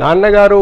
నాన్నగారు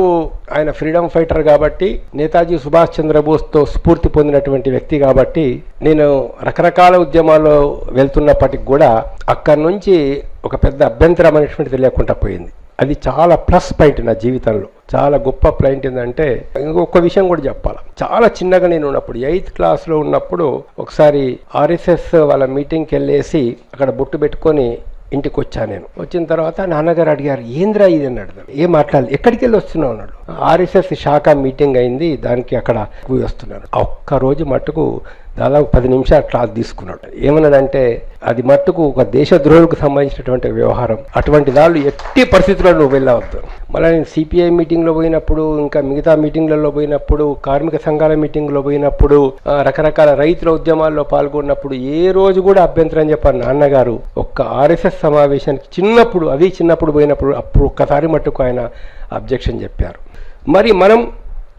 ఆయన freedom fighter కాబట్టి నేతాజీ సుభాష్ చంద్రబోస్తో స్ఫూర్తి పొందినటువంటి వ్యక్తి కాబట్టి నేను రకరకాల ఉద్యమాల్లో వెళ్తున్నప్పటికి కూడా అక్కడి నుంచి ఒక పెద్ద అభ్యంతరం అనేటువంటిది లేకుండా పోయింది. అది చాలా ప్లస్ పాయింట్ నా జీవితంలో. చాలా గొప్ప పాయింట్ ఏంటంటే ఇంకొక విషయం కూడా చెప్పాలి? చాలా చిన్నగా నేను ఉన్నప్పుడు ఎయిత్ క్లాస్లో ఉన్నప్పుడు ఒకసారి ఆర్ఎస్ఎస్ వాళ్ళ మీటింగ్కి వెళ్ళేసి అక్కడ బొట్టు పెట్టుకొని ఇంటికి వచ్చాను నేను. వచ్చిన తర్వాత నాన్నగారు అడిగారు ఏంద్రా ఇది? అని అడిగారు. ఏం మాట్లాడాలి ఎక్కడికి వెళ్ళి వస్తున్నావు అన్నాడు ఆర్ఎస్ఎస్ శాఖ మీటింగ్ అయింది. దానికి అక్కడ వస్తున్నాను. ఒక్క రోజు మట్టుకు దాదాపు పది నిమిషాలు క్లాస్ తీసుకున్నాడు. ఏమన్నాడంటే అది మట్టుకు ఒక దేశద్రోహులకు సంబంధించినటువంటి వ్యవహారం. అటువంటి దాళ్ళు ఎట్టి పరిస్థితుల్లో నువ్వు వెళ్ళవద్దు. మళ్ళీ నేను సిపిఐ మీటింగ్లో పోయినప్పుడు ఇంకా మిగతా మీటింగ్లలో పోయినప్పుడు కార్మిక సంఘాల మీటింగ్లో పోయినప్పుడు రకరకాల రైతుల ఉద్యమాల్లో పాల్గొన్నప్పుడు ఏ రోజు కూడా అభ్యంతరం చెప్పారు నాన్నగారు ఒక్క ఆర్ఎస్ఎస్ సమావేశానికి చిన్నప్పుడు అది చిన్నప్పుడు పోయినప్పుడు అప్పుడు ఒక్కసారి మట్టుకు ఆయన అబ్జెక్షన్ చెప్పారు. మరి మనం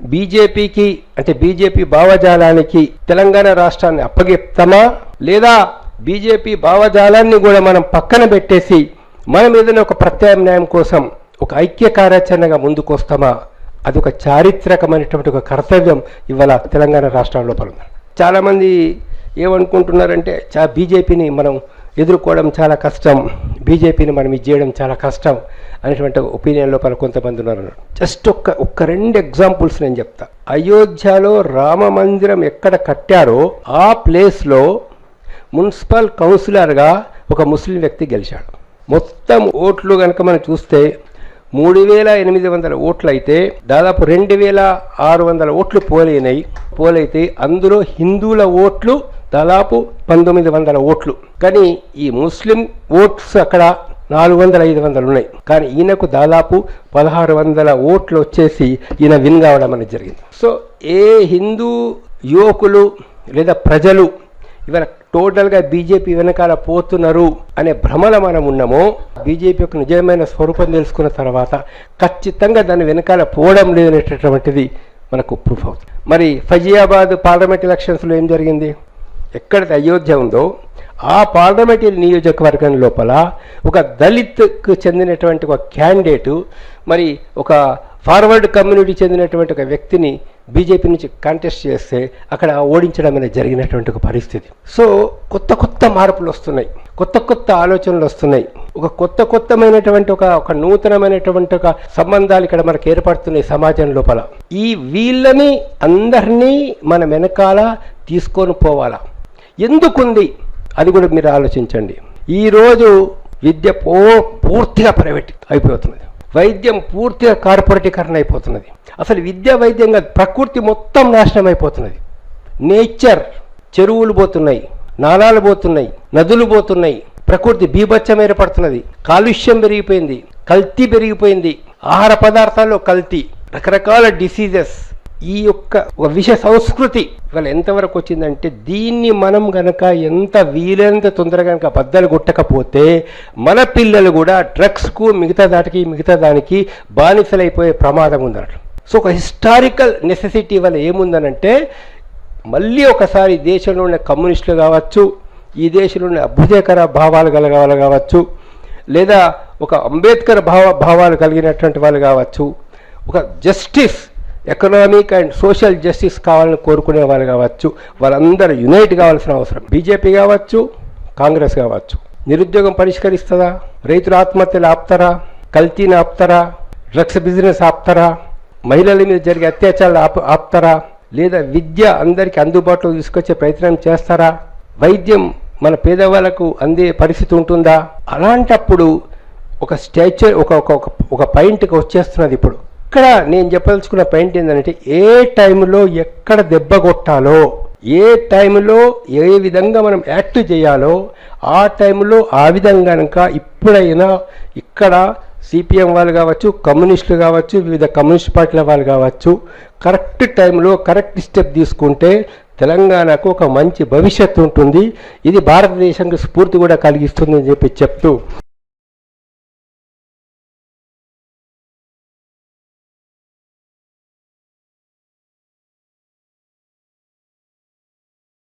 బీజేపీకి అంటే బీజేపీ భావజాలానికి తెలంగాణ రాష్ట్రాన్ని అప్పగిస్తామా? లేదా బీజేపీ భావజాలాన్ని కూడా మనం పక్కన పెట్టేసి మనం ఏదైనా ఒక ప్రత్యామ్నాయం కోసం ఒక ఐక్య కార్యాచరణగా ముందుకొస్తామా? అది ఒక చారిత్రకమైనటువంటి ఒక కర్తవ్యం ఇవాళ తెలంగాణ రాష్ట్రం లోపల చాలామంది ఏమనుకుంటున్నారంటే చా బీజేపీని మనం ఎదుర్కోవడం చాలా కష్టం బీజేపీని మనం ఇది చేయడం చాలా కష్టం. అనేటువంటి ఒపీనియన్లో పలు కొంతమంది ఉన్నారు జస్ట్ ఒక్క ఒక్క రెండు ఎగ్జాంపుల్స్ నేను చెప్తా. అయోధ్యలో రామ మందిరం ఎక్కడ కట్టారో ఆ ప్లేస్లో మున్సిపల్ కౌన్సిలర్గా ఒక ముస్లిం వ్యక్తి గెలిచాడు. మొత్తం ఓట్లు కనుక మనం చూస్తే మూడు వేల ఎనిమిది వందల ఓట్లు అయితే దాదాపు రెండు వేల ఆరు వందల ఓట్లు పోలైనాయి. పోలైతే అందులో హిందువుల ఓట్లు దాదాపు పంతొమ్మిది వందల ఓట్లు. కానీ ఈ ముస్లిం ఓట్స్ అక్కడ నాలుగు వందల ఐదు వందలు ఉన్నాయి కానీ ఈయనకు దాదాపు పదహారు వందల ఓట్లు వచ్చేసి ఈయన విన్ కావడం అనేది జరిగింది. సో ఏ హిందూ యువకులు లేదా ప్రజలు ఇవాళ టోటల్గా బీజేపీ వెనకాల పోతున్నారు అనే భ్రమలో మనం ఉన్నామో బీజేపీ యొక్క నిజమైన స్వరూపం తెలుసుకున్న తర్వాత ఖచ్చితంగా దాని వెనకాల పోవడం లేదనేటటువంటిది మనకు ప్రూఫ్ అవుతుంది. మరి ఫజియాబాద్ పార్లమెంట్ ఎలక్షన్స్లో ఏం జరిగింది? ఎక్కడైతే అయోధ్య ఉందో ఆ పార్లమెంటరీ నియోజకవర్గం లోపల ఒక దళిత్కు చెందినటువంటి ఒక క్యాండిడేటు మరి ఒక ఫార్వర్డ్ కమ్యూనిటీ చెందినటువంటి ఒక వ్యక్తిని బీజేపీ నుంచి కంటెస్ట్ చేస్తే అక్కడ ఓడించడం అనేది జరిగినటువంటి ఒక పరిస్థితి. సో కొత్త కొత్త మార్పులు వస్తున్నాయి. కొత్త కొత్త ఆలోచనలు వస్తున్నాయి. ఒక కొత్త కొత్తమైనటువంటి ఒక ఒక నూతనమైనటువంటి ఒక సంబంధాలు ఇక్కడ మనకు ఏర్పడుతున్నాయి సమాజం లోపల. ఈ వీళ్ళని అందరినీ మన వెనకాల తీసుకొని పోవాలా? ఎందుకుంది? అది కూడా మీరు ఆలోచించండి. ఈరోజు విద్య పో పూర్తిగా ప్రైవేట్ అయిపోతున్నది. వైద్యం పూర్తిగా కార్పొరేటీకరణ అయిపోతున్నది. అసలు విద్య వైద్యంగా ప్రకృతి మొత్తం నాశనం అయిపోతున్నది. నేచర్ చెరువులు పోతున్నాయి నాలాలు పోతున్నాయి నదులు పోతున్నాయి ప్రకృతి బీభత్సం ఏర్పడుతున్నది కాలుష్యం పెరిగిపోయింది కల్తీ పెరిగిపోయింది ఆహార పదార్థాల్లో కల్తీ రకరకాల డిసీజెస్ ఈ యొక్క విష సంస్కృతి ఇవాళ ఎంతవరకు వచ్చిందంటే దీన్ని మనం గనక ఎంత వీలైనంత తొందరగా గనక బద్దలు కొట్టకపోతే మన పిల్లలు కూడా డ్రగ్స్కు మిగతా దాటికి మిగతా దానికి బానిసలైపోయే ప్రమాదం ఉందన్నట్లు. సో ఒక హిస్టారికల్ నెసెసిటీ వల్ల ఏముందనంటే మళ్ళీ ఒకసారి దేశంలో ఉన్న కమ్యూనిస్టులు కావచ్చు ఈ దేశంలో ఉన్న అభ్యుదయకర భావాలు కలగ వాళ్ళు కావచ్చు లేదా ఒక అంబేద్కర్ భావ భావాలు కలిగినటువంటి వాళ్ళు కావచ్చు ఒక justice economic and social justice కావాలని కోరుకునే వాళ్ళు కావచ్చు వాళ్ళందరూ యునైట్ కావాల్సిన అవసరం. బీజేపీ కావచ్చు కాంగ్రెస్ కావచ్చు. నిరుద్యోగం పరిష్కరిస్తుందా? రైతుల ఆత్మహత్యలు ఆపుతారా? కల్తీని ఆపుతారా? డ్రగ్స్ బిజినెస్ ఆపుతారా? మహిళల మీద జరిగే అత్యాచారాలు ఆపు ఆపుతారా? లేదా విద్య అందరికీ అందుబాటులో తీసుకొచ్చే ప్రయత్నం చేస్తారా? వైద్యం మన పేదవాళ్ళకు అందే పరిస్థితి ఉంటుందా? అలాంటప్పుడు ఒక స్టాచ్యూ ఒక ఒక ఒక- ఒక పాయింట్కి వచ్చేస్తున్నది ఇప్పుడు. ఇక్కడ నేను చెప్పదలుచుకున్న పాయింట్ ఏంటంటే ఏ టైంలో ఎక్కడ దెబ్బ కొట్టాలో ఏ టైంలో ఏ విధంగా మనం యాక్ట్ చేయాలో ఆ టైంలో ఆ విధంగా కనుక ఇప్పుడైనా ఇక్కడ సిపిఎం వాళ్ళు కావచ్చు కమ్యూనిస్టులు కావచ్చు వివిధ కమ్యూనిస్ట్ పార్టీల వాళ్ళు కావచ్చు కరెక్ట్ టైంలో కరెక్ట్ స్టెప్ తీసుకుంటే తెలంగాణకు ఒక మంచి భవిష్యత్తు ఉంటుంది. ఇది భారతదేశానికి స్ఫూర్తి కూడా కలిగిస్తుంది అని చెప్పి చెప్తూ